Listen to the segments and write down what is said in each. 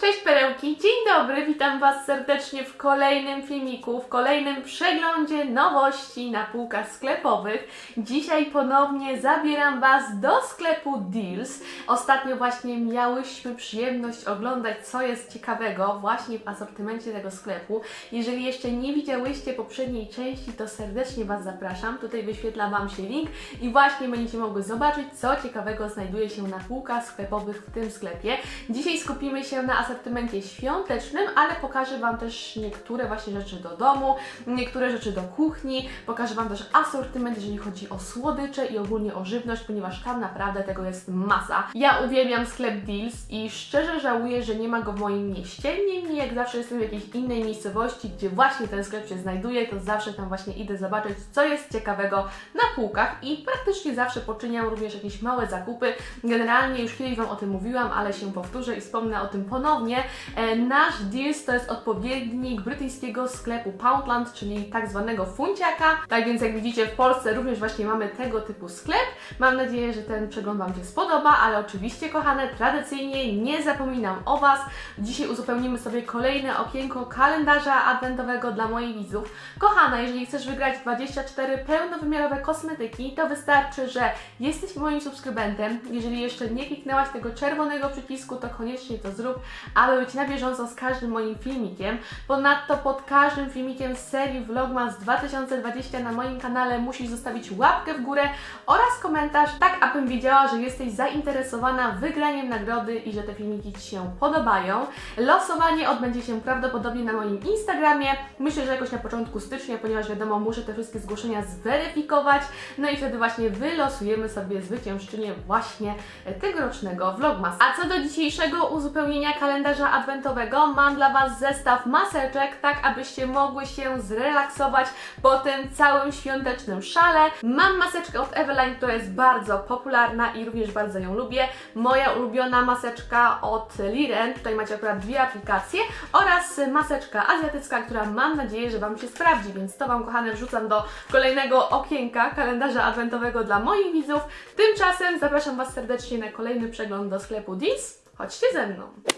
Cześć perełki, dzień dobry, witam Was serdecznie w kolejnym filmiku, w kolejnym przeglądzie nowości na półkach sklepowych. Dzisiaj ponownie zabieram Was do sklepu Deals. Ostatnio właśnie miałyśmy przyjemność oglądać, co jest ciekawego właśnie w asortymencie tego sklepu. Jeżeli jeszcze nie widziałyście poprzedniej części, to serdecznie Was zapraszam. Tutaj wyświetla Wam się link i właśnie będziecie mogły zobaczyć, co ciekawego znajduje się na półkach sklepowych w tym sklepie. Dzisiaj skupimy się na asortymencie świątecznym, ale pokażę Wam też niektóre właśnie rzeczy do domu, niektóre rzeczy do kuchni, pokażę Wam też asortyment, jeżeli chodzi o słodycze i ogólnie o żywność, ponieważ tam naprawdę tego jest masa. Ja uwielbiam sklep Deals i szczerze żałuję, że nie ma go w moim mieście, niemniej jak zawsze jestem w jakiejś innej miejscowości, gdzie właśnie ten sklep się znajduje, to zawsze tam właśnie idę zobaczyć, co jest ciekawego na półkach i praktycznie zawsze poczyniam również jakieś małe zakupy. Generalnie już kiedyś Wam o tym mówiłam, ale się powtórzę i wspomnę o tym ponownie. E, Nasz Deals to jest odpowiednik brytyjskiego sklepu Poundland, czyli tak zwanego funciaka. Tak więc jak widzicie w Polsce również właśnie mamy tego typu sklep. Mam nadzieję, że ten przegląd Wam się spodoba, ale oczywiście kochane, tradycyjnie nie zapominam o Was. Dzisiaj uzupełnimy sobie kolejne okienko kalendarza adwentowego dla moich widzów. Kochana, jeżeli chcesz wygrać 24 pełnowymiarowe kosmetyki, to wystarczy, że jesteś moim subskrybentem. Jeżeli jeszcze nie kliknęłaś tego czerwonego przycisku, to koniecznie to zrób, aby być na bieżąco z każdym moim filmikiem. Ponadto pod każdym filmikiem z serii Vlogmas 2020 na moim kanale musisz zostawić łapkę w górę oraz komentarz, tak abym wiedziała, że jesteś zainteresowana wygraniem nagrody i że te filmiki Ci się podobają. Losowanie odbędzie się prawdopodobnie na moim Instagramie. Myślę, że jakoś na początku stycznia, ponieważ wiadomo, muszę te wszystkie zgłoszenia zweryfikować. No i wtedy właśnie wylosujemy sobie zwyciężczynię właśnie tegorocznego Vlogmas. A co do dzisiejszego uzupełnienia kalendarza adwentowego, mam dla Was zestaw maseczek, tak abyście mogły się zrelaksować po tym całym świątecznym szale. Mam maseczkę od Eveline, która jest bardzo popularna i również bardzo ją lubię. Moja ulubiona maseczka od Liren, tutaj macie akurat dwie aplikacje, oraz maseczka azjatycka, która mam nadzieję, że Wam się sprawdzi, więc to Wam kochane wrzucam do kolejnego okienka kalendarza adwentowego dla moich widzów. Tymczasem zapraszam Was serdecznie na kolejny przegląd do sklepu Deals. Chodźcie ze mną!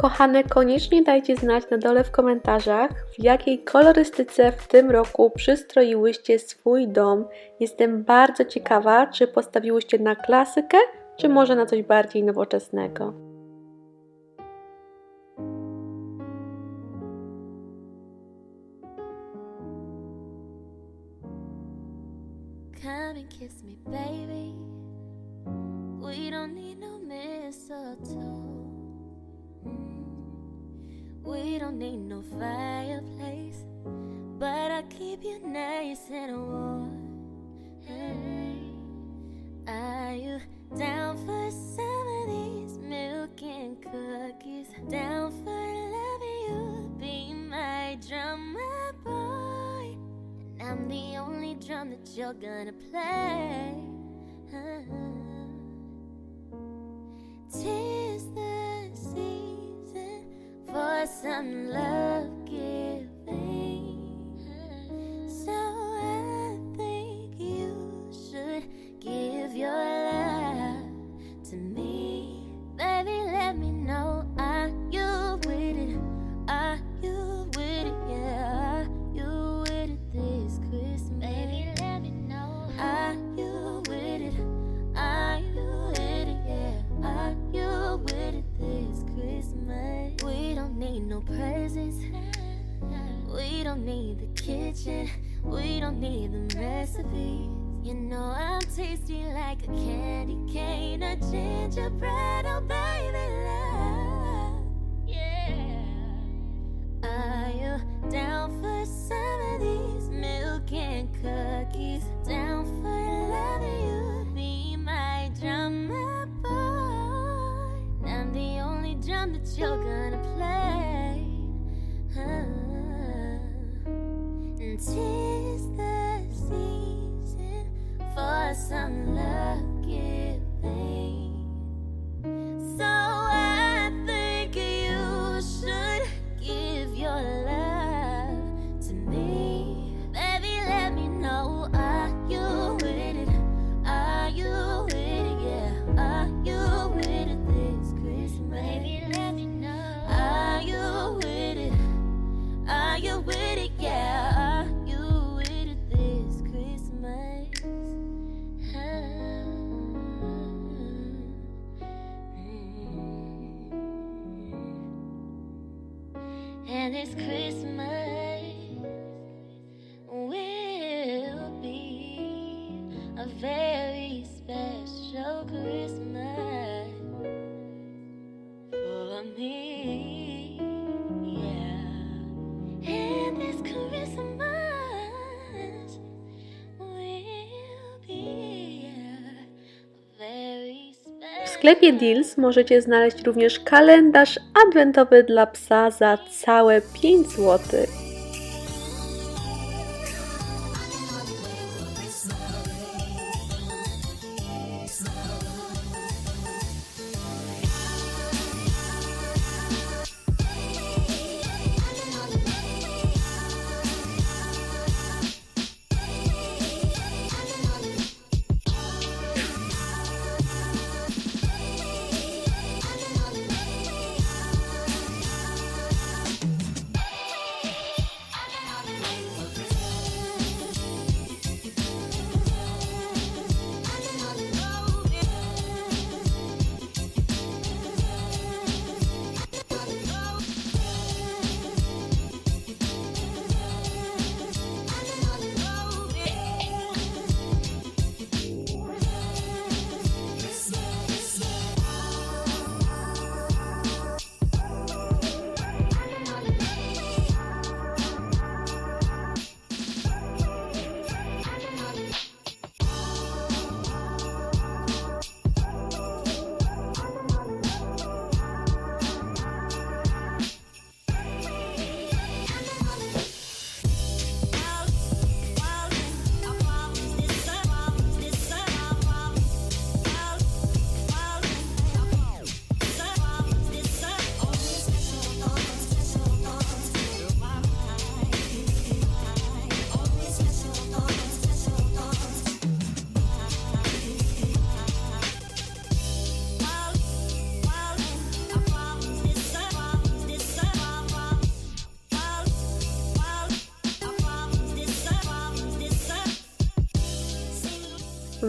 Kochane, koniecznie dajcie znać na dole w komentarzach, w jakiej kolorystyce w tym roku przystroiłyście swój dom. Jestem bardzo ciekawa, czy postawiłyście na klasykę, czy może na coś bardziej nowoczesnego. Kiss me, baby. We don't need no mistletoe. We don't need no fireplace, but I'll keep you nice and warm. Hey, are you down for some of these milk and cookies? Down for loving you, be my drummer boy. And I'm the only drum that you're gonna play. For don't need the kitchen. We don't need the recipes. You know I'm tasty like a candy cane, a gingerbread, oh baby tis the season for some love very special Christmas for me. W sklepie Deals możecie znaleźć również kalendarz adwentowy dla psa za całe 5 zł.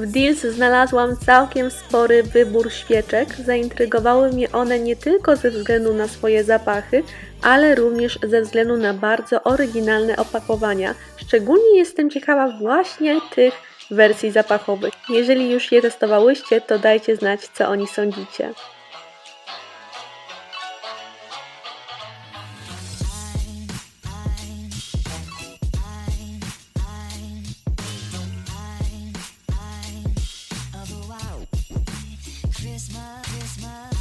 W Deals znalazłam całkiem spory wybór świeczek. Zaintrygowały mnie one nie tylko ze względu na swoje zapachy, ale również ze względu na bardzo oryginalne opakowania. Szczególnie jestem ciekawa właśnie tych wersji zapachowych. Jeżeli już je testowałyście, to dajcie znać, co o nich sądzicie. Christmas, Christmas.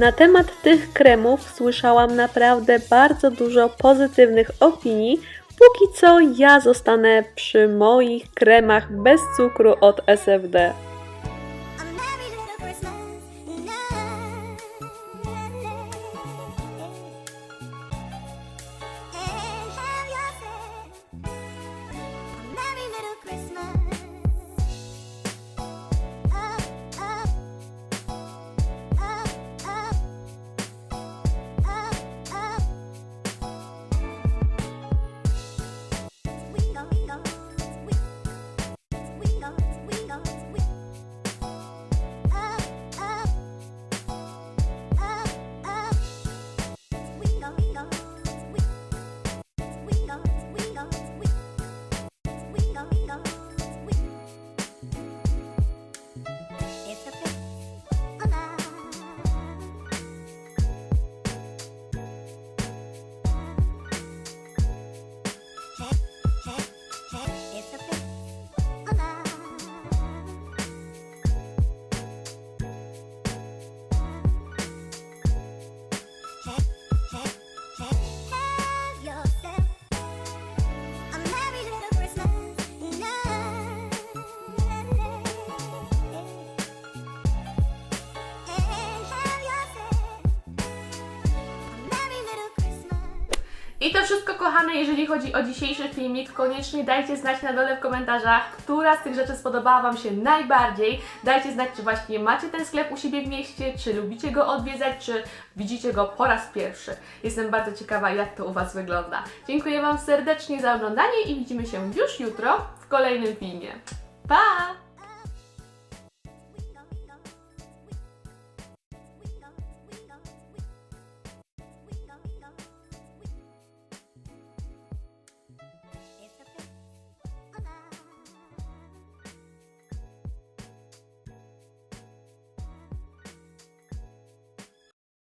Na temat tych kremów słyszałam naprawdę bardzo dużo pozytywnych opinii. Póki co ja zostanę przy moich kremach bez cukru od SFD. I to wszystko, kochane, jeżeli chodzi o dzisiejszy filmik. Koniecznie dajcie znać na dole w komentarzach, która z tych rzeczy spodobała Wam się najbardziej. Dajcie znać, czy właśnie macie ten sklep u siebie w mieście, czy lubicie go odwiedzać, czy widzicie go po raz pierwszy. Jestem bardzo ciekawa, jak to u Was wygląda. Dziękuję Wam serdecznie za oglądanie i widzimy się już jutro w kolejnym filmie. Pa!